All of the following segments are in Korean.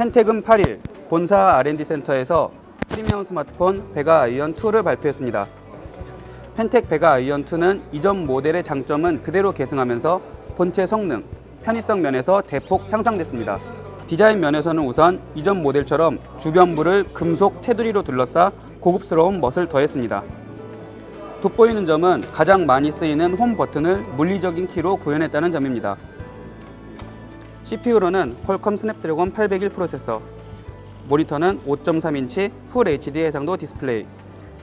펜텍은 8일 본사 R&D 센터에서 프리미엄 스마트폰 베가 아이언 2를 발표했습니다. 펜텍 베가 아이언 2는 이전 모델의 장점은 그대로 계승하면서 본체 성능, 편의성 면에서 대폭 향상됐습니다. 디자인 면에서는 우선 이전 모델처럼 주변부를 금속 테두리로 둘러싸 고급스러운 멋을 더했습니다. 돋보이는 점은 가장 많이 쓰이는 홈 버튼을 물리적인 키로 구현했다는 점입니다. CPU로는 퀄컴 스냅드래곤 801 프로세서, 모니터는 5.3인치 풀 HD 해상도 디스플레이,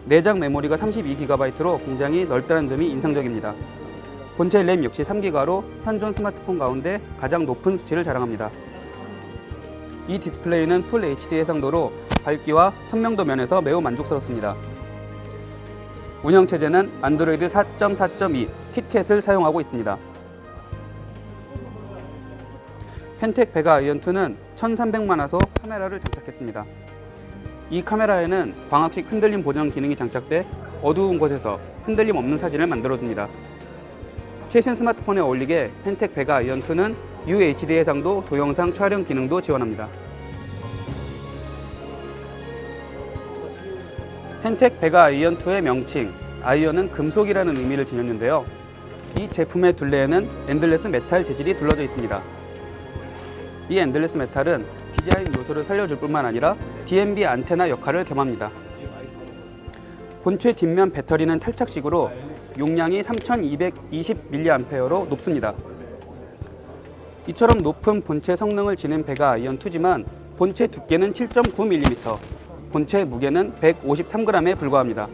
내장 메모리가 32GB로 굉장히 넓다는 점이 인상적입니다. 본체 램 역시 3기가로 현존 스마트폰 가운데 가장 높은 수치를 자랑합니다. 이 디스플레이는 풀 HD 해상도로 밝기와 선명도 면에서 매우 만족스럽습니다. 운영 체제는 안드로이드 4.4.2 킷캣을 사용하고 있습니다. 펜텍 베가 아이언 2는 1300만 화소 카메라를 장착했습니다. 이 카메라에는 광학식 흔들림 보정 기능이 장착돼 어두운 곳에서 흔들림 없는 사진을 만들어줍니다. 최신 스마트폰에 어울리게 펜텍 베가 아이언 2는 UHD 해상도 동영상 촬영 기능도 지원합니다. 펜텍 베가 아이언 2의 명칭 아이언은 금속이라는 의미를 지녔는데요. 이 제품의 둘레에는 엔들레스 메탈 재질이 둘러져 있습니다. 이 엔들레스 메탈은 디자인 요소를 살려줄 뿐만 아니라 DMB 안테나 역할을 겸합니다. 본체 뒷면 배터리는 탈착식으로 용량이 3220mAh로 높습니다. 이처럼 높은 본체 성능을 지닌 베가 아이언 2지만 본체 두께는 7.9mm, 본체 무게는 153g에 불과합니다.